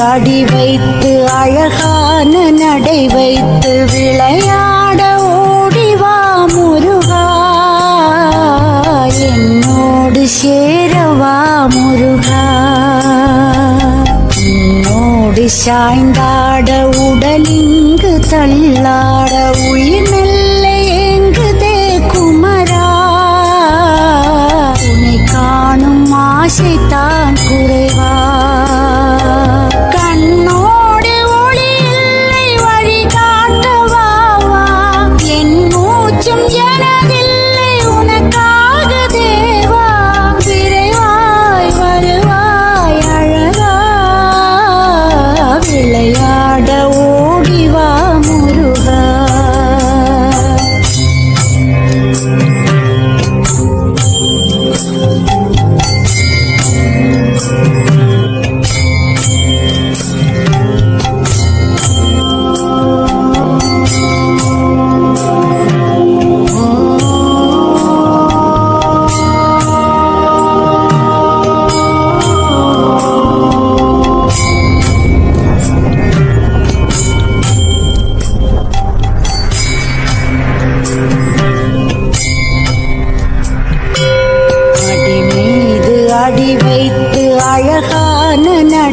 அடி வைத்து அழகான நடை வைத்து விளையாட ஓடிவா முருகா. என்னோடு சேரவா முருகா. என்னோடு சாய்ந்தாட உடலிங்கு தள்ளாட உயிர் மெல்ல ஏங்குதே குமரா. உன்னை காணும் ஆசைத்தான்